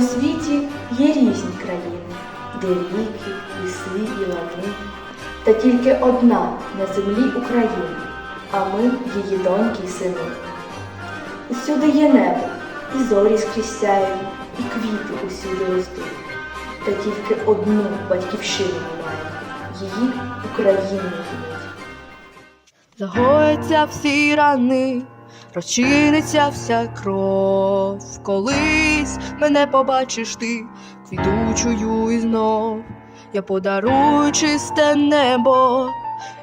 білому світі є різні країни, де ріки, ліси і лани. Та тільки одна на землі Україна, а ми її доньки й сини. Усюди є небо, і зорі скрізь і квіти усюди ростуть. Та тільки одну батьківщину маємо, її Україну. Загояться всі рани, розчиниться вся кров. Колись мене побачиш ти, квітучою і знов. Я подарую чисте небо,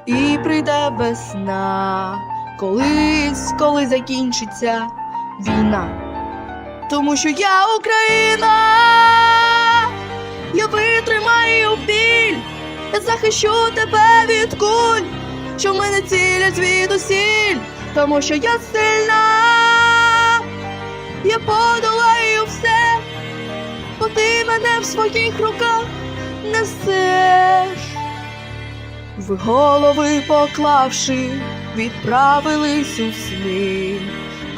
і прийде весна. Колись, коли закінчиться війна. Тому що я Україна, я витримаю біль, я захищу тебе від куль що в мене цілять звідусіль, тому що я сильна, я подолаю все, бо ти мене в своїх руках несеш. Ви голови поклавши, відправились у сни.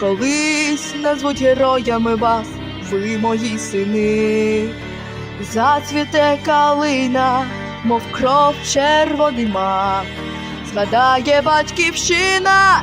Колись назвуть героями вас, ви мої сини. Зацвіте калина, мов кров червоний мак. Згадає батьківщина,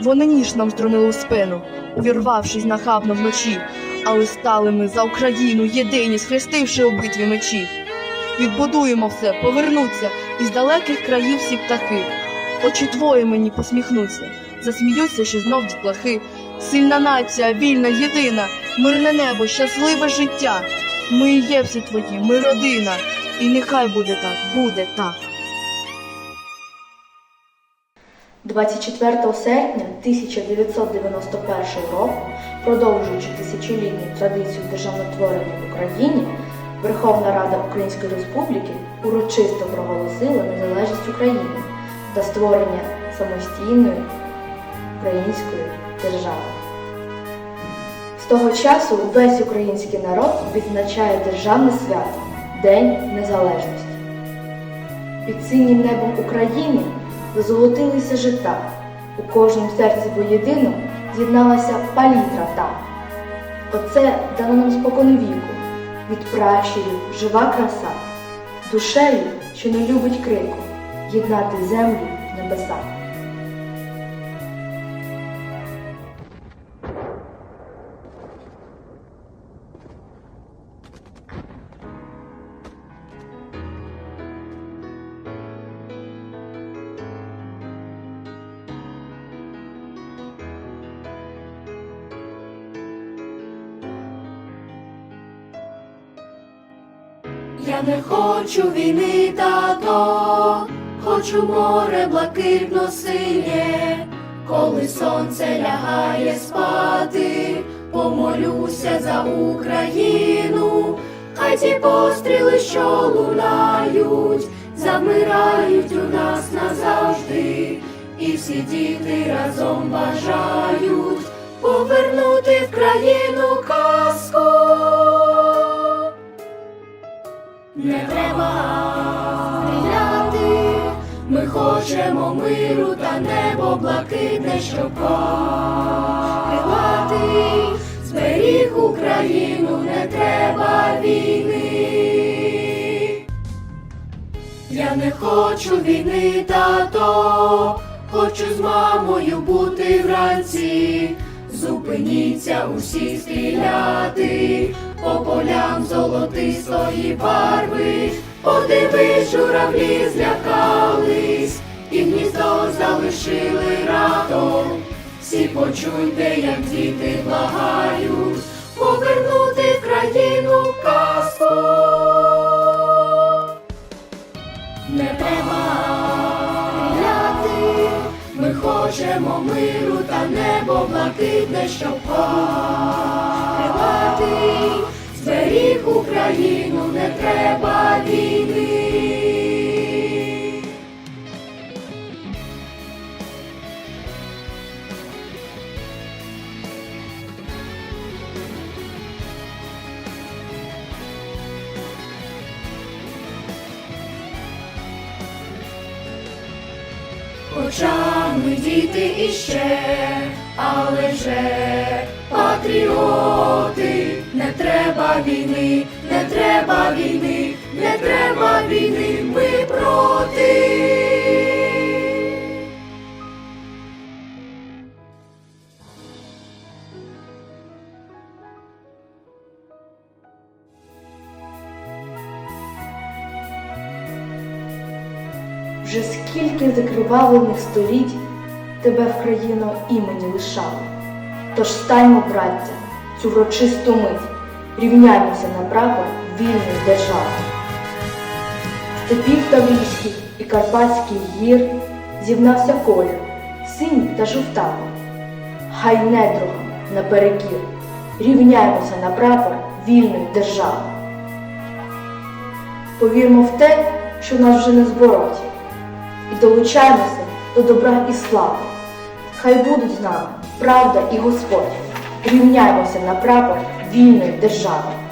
Вони ніж нам струнили у спину, увірвавшись нахабно вночі, але стали ми за Україну єдині, схрестивши у битві мечі. Відбудуємо все, повернуться із далеких країв всі птахи. Очі твої мені посміхнуться, засміються, що знов дітлахи. Сильна нація, вільна, єдина, мирне небо, щасливе життя. Ми є всі твої, ми родина, і нехай буде так, буде так. 24 серпня 1991 року, продовжуючи тисячолітню традицію державотворення в Україні, Верховна Рада Української Республіки урочисто проголосила незалежність України та створення самостійної української держави. З того часу весь український народ відзначає державне свято День Незалежності. Під синім небом України зазолотилися жита. У кожному серці воєдино з'єдналася палітра та. Оце дано нам споконвіку, від пращурів жива краса, душею, що не любить крику, єднати землю в небеса. Не хочу війни, тато, хочу море блакитно синє, коли сонце лягає спати, помолюся за Україну, хай ті постріли, що лунають, завмирають у нас назавжди, і всі діти разом бажають повернути в країну миру та небо блакитне, щоб крилати, зберіг Україну, не треба війни. Я не хочу війни, тато, хочу з мамою бути вранці. Зупиніться усі стріляти, по полям золотистої барви, подивись, журавлі злякались, і гніздо залишили радом. Всі почуйте, як діти благають, повернути країну казку. Не стріляти, ми хочемо миру та небо блакитне, щоб крилати. Зберіг Україну, вже патріоти, не треба війни, не треба війни, не треба війни, ми проти. Вже скільки закривавлених століть тебе в країно імені лишало. Тож станьмо, браття, цю врочисту мить, рівняймося на прапор вільної держави. Степів Таврійських і Карпатських гір зівнався колір, синій та жовтавий. Хай недругам наперекір, рівняймося на прапор вільної держави. Повірмо в те, що нас вже не збороть, і долучаємося до добра і слави. Хай будуть з нами правда і Господь. Рівняємося на прапор вільної держави.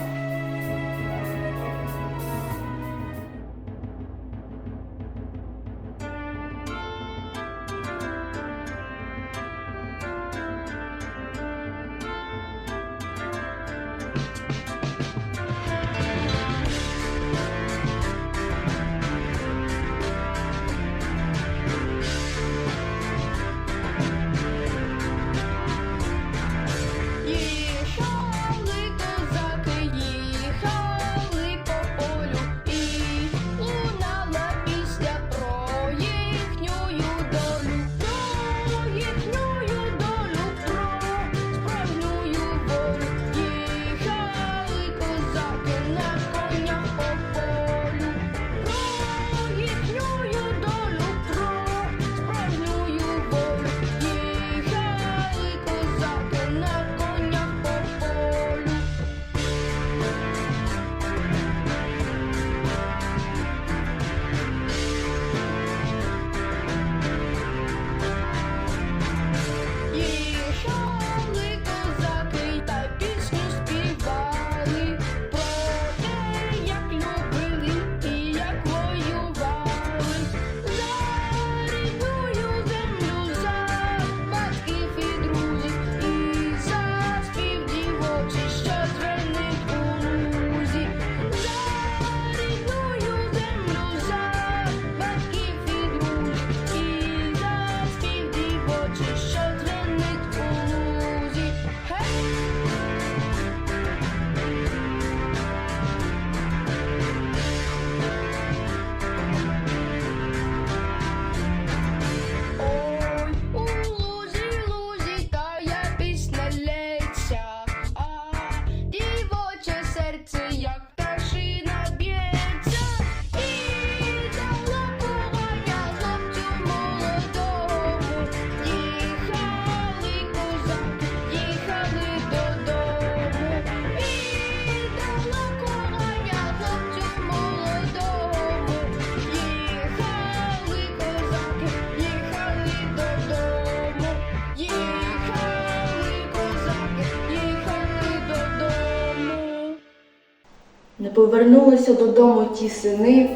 Повернулися додому ті сини,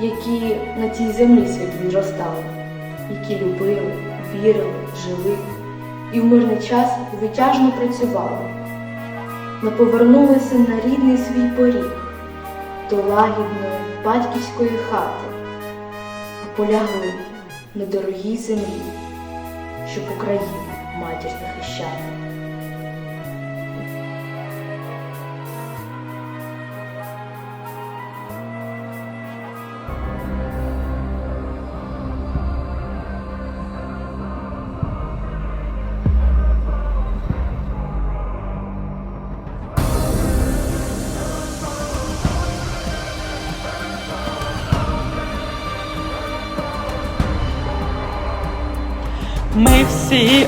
які на цій землі світ відростали, які любили, вірили, жили і в мирний час витяжно працювали. Не повернулися на рідний свій поріг до лагідної батьківської хати, а полягли на дорогій землі, щоб Україну матір захищати.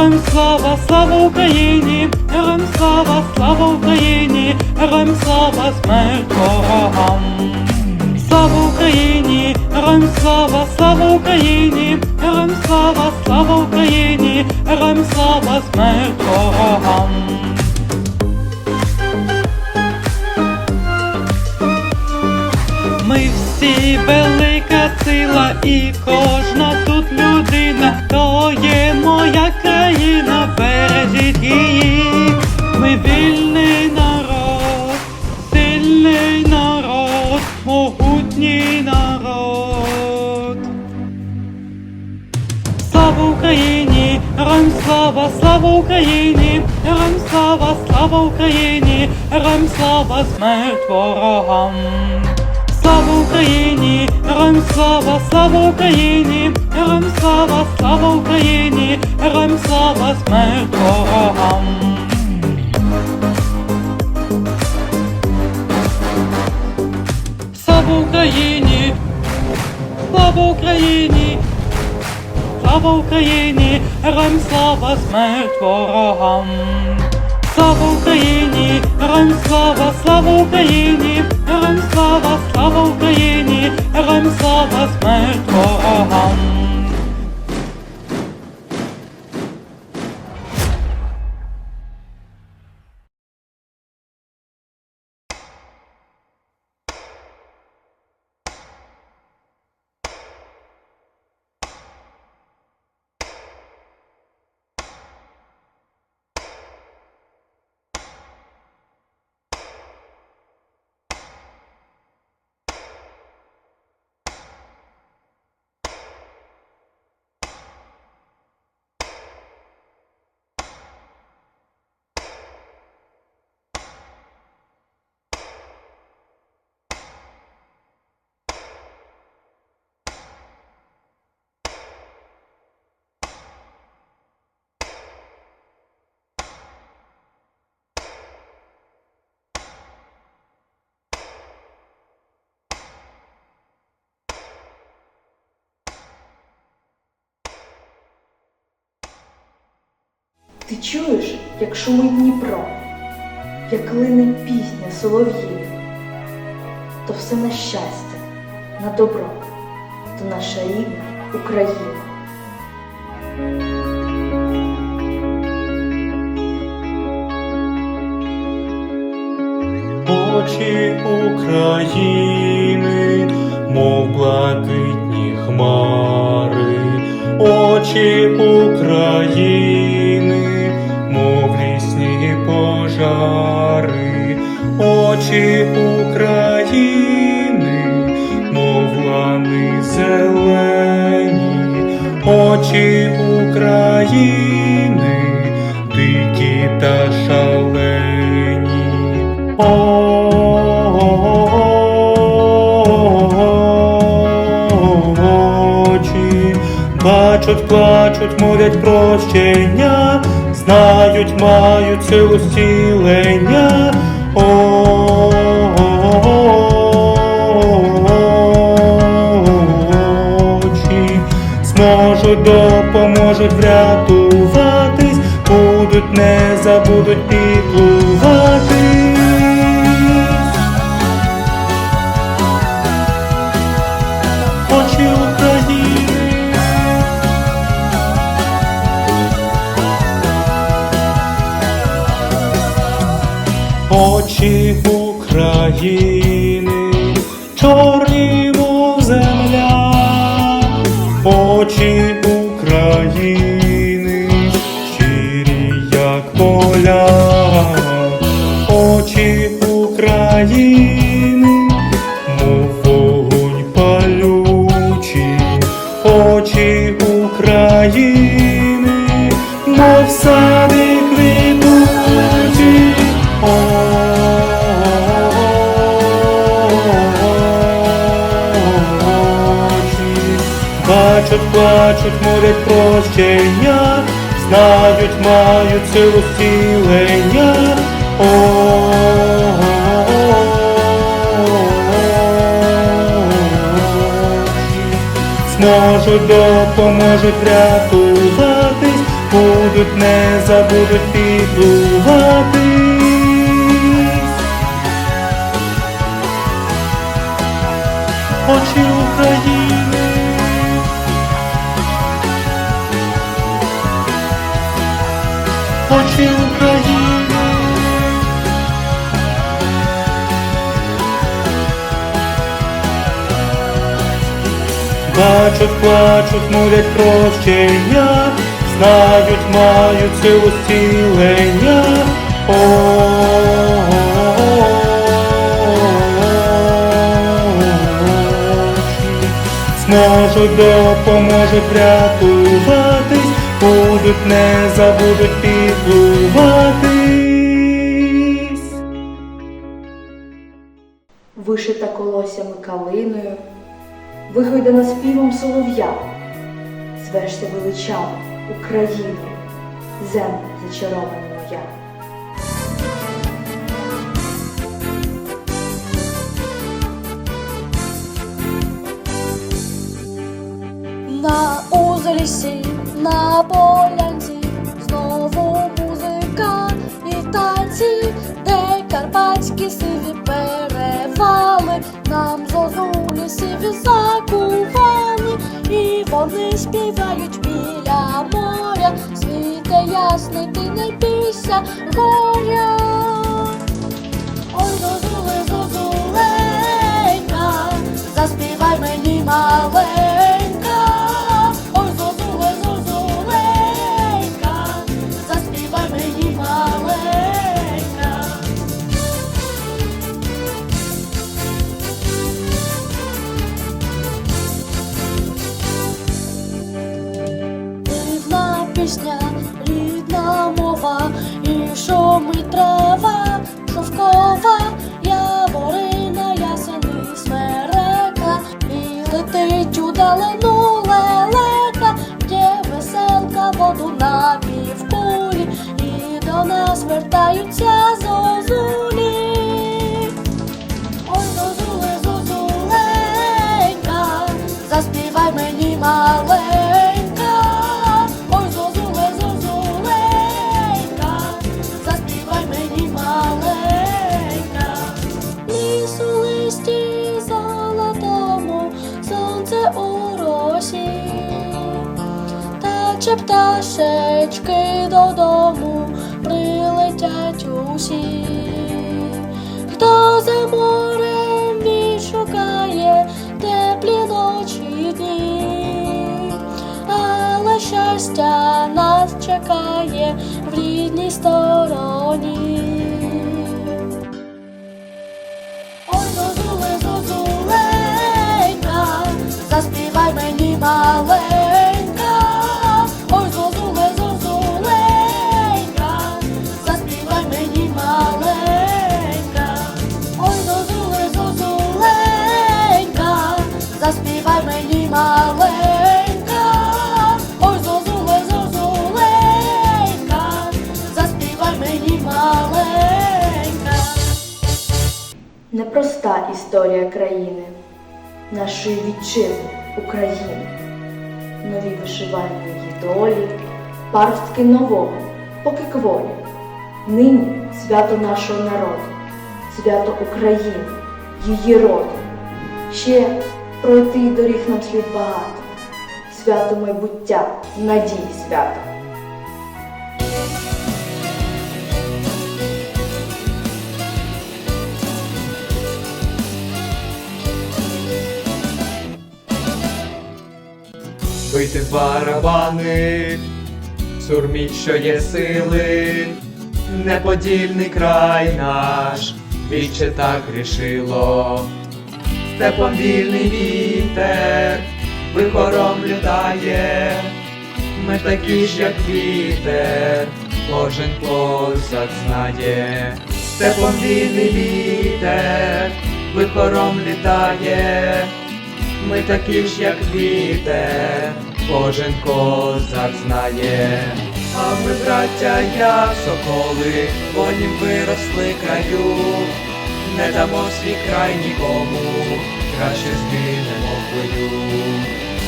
Героям слава, слава Україні, героям слава, слава Україні, героям слава, смерть ворогам. Слава Україні, героям слава, слава Україні, героям слава, слава Україні, героям слава, смерть ворогам. Ми всі велика сила і кожна тут людина, то є моя країна, бережіть її. Ми вільний народ, сильний народ, могутній народ. Слава Україні, героям слава, слава Україні, героям слава, слава Україні, героям слава, смерть ворогам. Слава Україні, героям слава, слава Україні, героям слава, слава Україні, героям слава, смерть. Слава Україні! Слава Україні! Слава Україні! Героям слава, смерть ворогам! Слава Україні! Героям слава, слава Україні! Слава, слава Україні! Героям слава, смерть ворогам! Ти чуєш, як шумить Дніпро, як лине пісня солов'їв, то все на щастя, на добро, то наша рідна Україна. Очі України, мов блакитні хмари, очі України, пожари, очі України, мов лани зелені, очі України, дикі та шалені. Очі бачать, плачуть, молять прощення, знають, мають силу зцілення. Очі зможуть, допоможуть врятуватись, будуть, не забудуть піклуватись. України, чорні, плачуть, молять прощення, знають, мають силу зцілення. Очі. Зможуть, допоможуть врятуватись, будуть, не забудуть піклуватись. Очі України. Бачать, плачуть, молять прощення, знають, мають силу зцілення. Очі. Зможуть, допоможуть врятуватись, будуть, не забудуть піклуватись. Вишита колосями калиною, вигойдана співом солов'я, звешся величаво Україною, земля зачарована моя. На узлісі, на полянці, знову музика і танці, де карпатські сиві перевали, нам зозулі сиві закували, і вони співають біля моря, світе ясний, ти не бійся горя. Ой, зозуле, зозуленька, заспівай мені маленька. Шумить трава шовкова, яворина, ясени, смерека, і летить у далину лелека, є веселка воду на півкулі, і до нас вертаються Пташечки додому прилетять усі. Хто за морем відшукає теплі ночі дні, але щастя нас чекає нашої вітчизни України, нові вишивання її долі, паростки нового, поки кволі. Нині свято нашого народу, свято України, її роду. Ще пройти доріг нам слід багато, свято майбуття, надії свято. Бити барабани, сурміть, що є сили, неподільний край наш, віче так рішило, степом вільний вітер, вихором літає, Ми такі ж, як вітер, кожен козак знає, степом вільний вітер, вихором літає. Ми такі ж, як вітер, кожен козак знає. А ми, браття, як соколи, понім виросли краю, не дамо свій край нікому, краще згинемо в бою.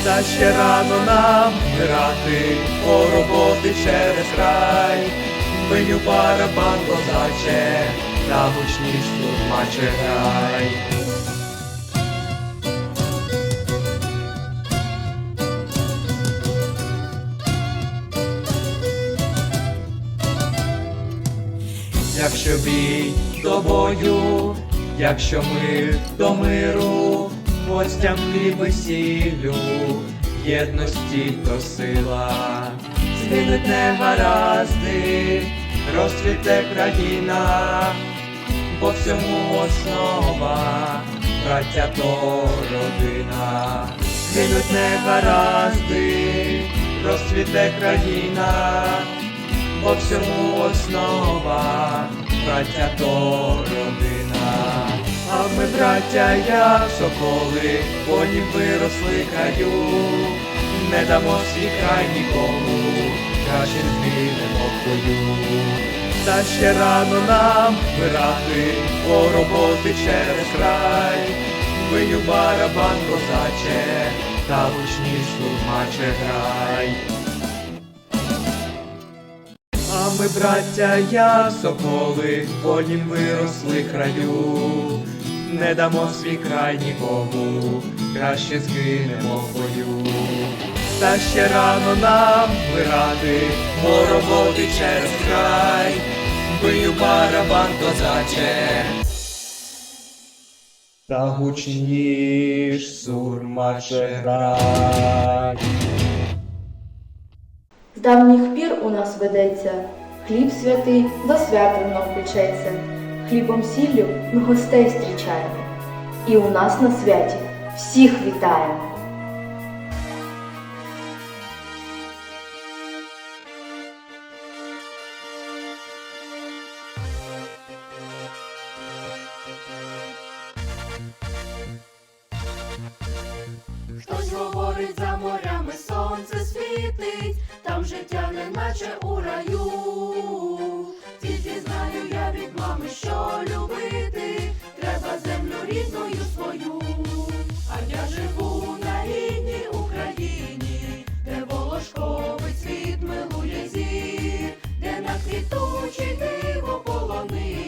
Та ще рано нам грати, по роботи через рай, биню барабан козаче, та гучніш турмаче грай. Якщо бій до бою, якщо мир до миру, гостям хліб і сіллю, єдності то сила, згинуть негаразди, розцвіте країна, по всьому основа, браття то родина, згинуть негаразди, розцвіте країна по всьому основа, браття то родина. А ми, браття, як соколи, понім виросли краю, не дамо свій край нікому, краще згинемо в бою. Та ще рано нам вмирати, по роботи через край, бию барабан козаче, та гучніш сурмаче грай. А ми, браття, як соколи, потім виросли краю, не дамо свій край нікому, краще згинемо в бою. Та ще рано нам вмирати, бо роботи через край, бию барабан козаче. Та гучніш сурмаче грай. Давніх пір у нас ведеться, хліб святий до свята знов печеться. Хлібом сіллю ми гостей зустрічаємо. І у нас на святі всіх вітаємо. Хтось говорить за морями, сонце світить, там життя не наче у раю. Тільки знаю я від мами, що любити, треба землю рідною свою. А я живу на рідній Україні, де волошковий світ милує зір, де на квітучій диво полонині,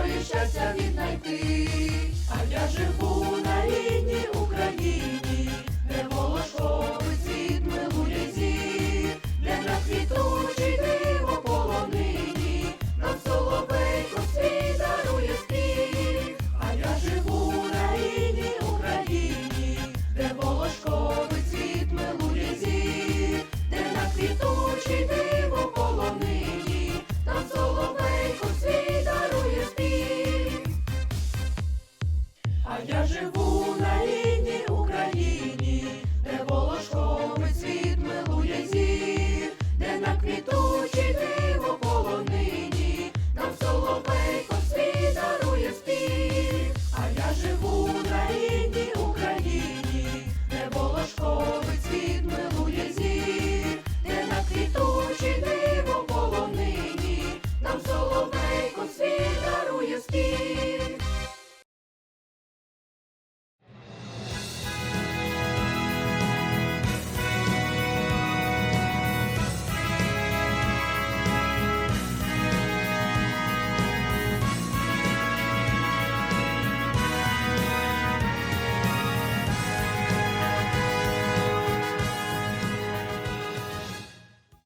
долі щастя віднайти, а я живу на рідній Україні, де волошковий світ милує зір, де на квітуч.